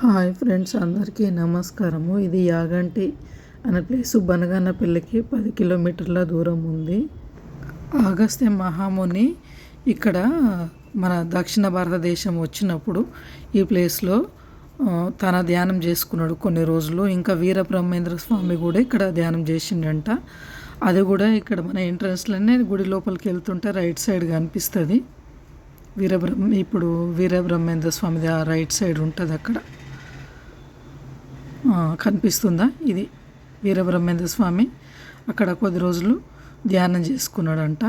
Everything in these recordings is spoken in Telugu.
హాయ్ ఫ్రెండ్స్ అందరికీ నమస్కారము. ఇది యాగంటి అనే ప్లేస్. బనగానపల్లికి పది కిలోమీటర్ల దూరం ఉంది. ఆగస్త్య మహాముని ఇక్కడ మన దక్షిణ భారతదేశం వచ్చినప్పుడు ఈ ప్లేస్లో తన ధ్యానం చేసుకున్నాడు కొన్ని రోజులు. ఇంకా వీర బ్రహ్మేంద్ర స్వామి కూడా ఇక్కడ ధ్యానం చేసిండంట. అది కూడా ఇక్కడ మన ఎంట్రన్స్లోనే గుడి లోపలికి వెళ్తుంటే రైట్ సైడ్ కనిపిస్తుంది. వీరబ్రహ్మ ఇప్పుడు వీరబ్రహ్మేంద్ర స్వామిది ఆ రైట్ సైడ్ ఉంటుంది అక్కడ కనిపిస్తుందా? ఇది వీరబ్రహ్మేంద్ర స్వామి. అక్కడ కొద్ది రోజులు ధ్యానం చేసుకున్నాడంట.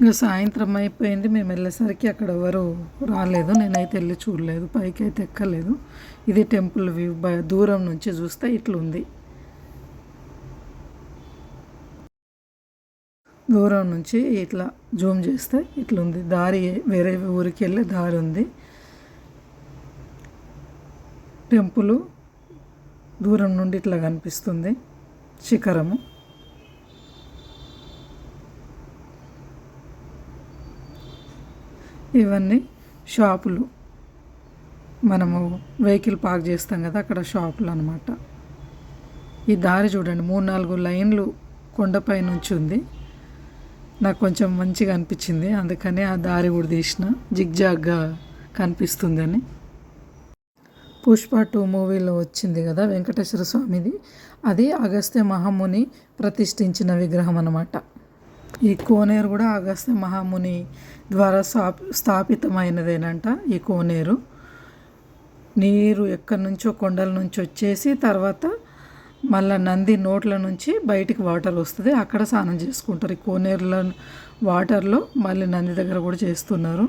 ఇంకా సాయంత్రం అయిపోయింది. మేము వెళ్ళేసరికి అక్కడ ఎవరు రాలేదు. నేనైతే వెళ్ళి చూడలేదు. పైకి అయితే ఎక్కలేదు. ఇది టెంపుల్ వ్యూ. బయ దూరం నుంచి చూస్తే ఇట్లుంది. దూరం నుంచి ఇట్లా జూమ్ చేస్తే ఇట్లుంది. దారి వేరే ఊరికి వెళ్ళే దారి ఉంది. టెంపుల్ దూరం నుండి ఇట్లా కనిపిస్తుంది. శిఖరము. ఇవన్నీ షాపులు. మనము వెహికల్ పార్క్ చేస్తాం కదా అక్కడ షాపులు అనమాట ఈ దారి చూడండి మూడు నాలుగు లైన్లు కొండపై నుంచి ఉంది. నాకు కొంచెం మంచిగా అనిపించింది అందుకని ఆ దారి కూడా తీసిన. జిగ్జాగ్గా కనిపిస్తుందని. పుష్ప టూ మూవీలో వచ్చింది కదా వెంకటేశ్వర స్వామిది. అది అగస్త్య మహాముని ప్రతిష్ఠించిన విగ్రహం అనమాట ఈ కోనేరు కూడా అగస్త్య మహాముని ద్వారా స్థాపితమైనదేనంట ఈ కోనేరు. నీరు ఎక్కడి నుంచో కొండల నుంచి వచ్చేసి తర్వాత మళ్ళీ నంది నోట్ల నుంచి బయటికి వాటర్ వస్తుంది. అక్కడ స్నానం చేసుకుంటారు. ఈ కోనేరులో వాటర్లో మళ్ళీ నంది దగ్గర కూడా చేస్తున్నారు.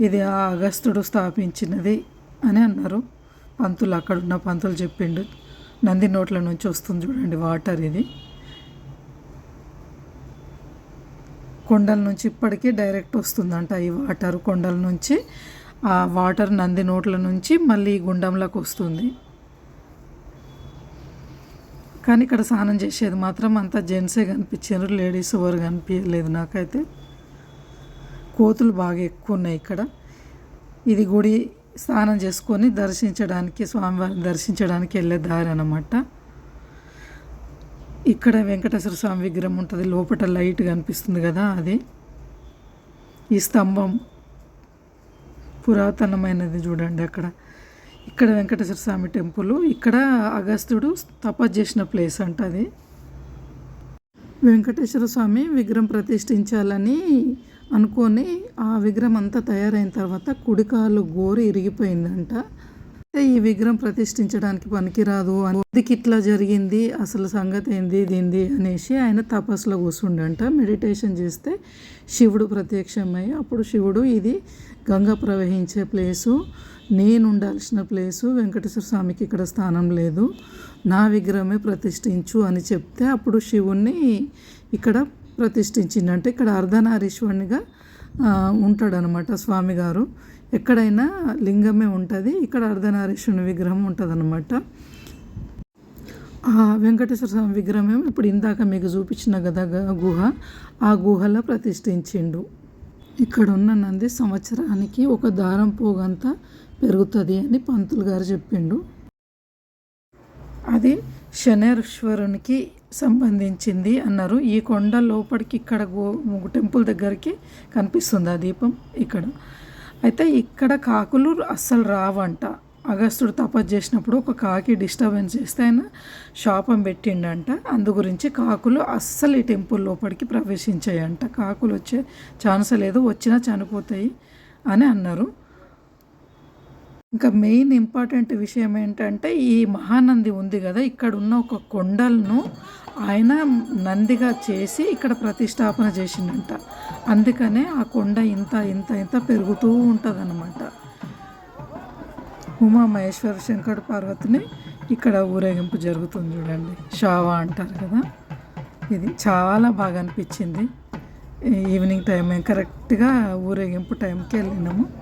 ఇది ఆ అగస్తుడు స్థాపించినది అని అన్నారు. పంతులు అక్కడ ఉన్న పంతులు చెప్పిండు. నంది నోట్ల నుంచి వస్తుంది చూడండి వాటర్ ఇది. కొండల నుంచి ఇప్పటికీ డైరెక్ట్ వస్తుందంట ఈ వాటర్. కొండల నుంచి ఆ వాటర్ నంది నోట్ల నుంచి మళ్ళీ ఈ గుండంలోకి వస్తుంది. కానీ ఇక్కడ స్నానం చేసేది మాత్రం అంతా జెంట్సే కనిపించారు లేడీస్ ఎవరు కనిపించలేదు నాకైతే. కోతులు బాగా ఎక్కువ ఉన్నాయి ఇక్కడ. ఇది గుడి స్నానం చేసుకొని దర్శించడానికి స్వామివారిని దర్శించడానికి వెళ్ళే దారి అన్నమాట. ఇక్కడ వెంకటేశ్వర స్వామి విగ్రహం ఉంటుంది లోపల లైట్ కనిపిస్తుంది కదా అది. ఈ స్తంభం పురాతనమైనది చూడండి అక్కడ. ఇక్కడ వెంకటేశ్వర స్వామి టెంపుల్ ఇక్కడ అగస్త్యుడు తపస్సు చేసిన ప్లేస్ అంట అది. వెంకటేశ్వర స్వామి విగ్రహం ప్రతిష్ఠించాలని అనుకొని ఆ విగ్రహం అంతా తయారైన తర్వాత కుడికాలు గోరు ఇరిగిపోయిందంట. ఈ విగ్రహం ప్రతిష్ఠించడానికి పనికిరాదు అని ఇట్లా జరిగింది అసలు సంగతి ఏంది దీంది అనేసి ఆయన తపస్సులో కూర్చుండంట. మెడిటేషన్ చేస్తే శివుడు ప్రత్యక్షమై అప్పుడు శివుడు ఇది గంగ ప్రవహించే ప్లేసు నేను ఉండాల్సిన ప్లేసు వెంకటేశ్వర స్వామికి ఇక్కడ స్థానం లేదు నా విగ్రహమే ప్రతిష్ఠించు అని చెప్తే అప్పుడు శివుణ్ణి ఇక్కడ ప్రతిష్ఠించిందంటే ఇక్కడ అర్ధనారీశ్వరునిగా ఉంటాడనమాట స్వామి గారు ఎక్కడైనా లింగమే ఉంటుంది ఇక్కడ అర్ధనారీశ్వరుని విగ్రహం ఉంటుంది ఆ వెంకటేశ్వర స్వామి విగ్రహం ఇప్పుడు ఇందాక మీకు చూపించిన కదా గుహ ఆ గుహలో ప్రతిష్ఠించిండు. ఇక్కడ ఉన్న నంది సంవత్సరానికి ఒక దారం పోగంతా పెరుగుతుంది అని పంతులు గారు చెప్పిండు. అది శనేశ్వరునికి సంబంధించింది అన్నారు. ఈ కొండ లోపలికి ఇక్కడ గో టెంపుల్ దగ్గరికి కనిపిస్తుంది ఆ దీపం ఇక్కడ. అయితే ఇక్కడ కాకులు అస్సలు రావంట. అగస్తుడు తపస్సు చేసినప్పుడు ఒక కాకి డిస్టర్బెన్స్ చేస్తే ఆయన శాపం పెట్టిండంట. అందు గురించి కాకులు అస్సలు ఈ టెంపుల్ లోపలికి ప్రవేశించాయంట. కాకులు వచ్చే ఛాన్స్ లేదు వచ్చినా చనిపోతాయి అని అన్నారు. ఇంకా మెయిన్ ఇంపార్టెంట్ విషయం ఏంటంటే ఈ మహానంది ఉంది కదా ఇక్కడ ఉన్న ఒక కొండలను ఆయన నందిగా చేసి ఇక్కడ ప్రతిష్టాపన చేసిందంట అందుకనే ఆ కొండ ఇంత ఇంత ఇంత పెరుగుతూ ఉంటుందన్నమాట. ఉమా మహేశ్వర శంకర పార్వతిని ఇక్కడ ఊరేగింపు జరుగుతుంది చూడండి. షావా అంటారు కదా. ఇది చాలా బాగా అనిపించింది. ఈవినింగ్ టైం కరెక్ట్గా ఊరేగింపు టైంకి వెళ్ళినాము.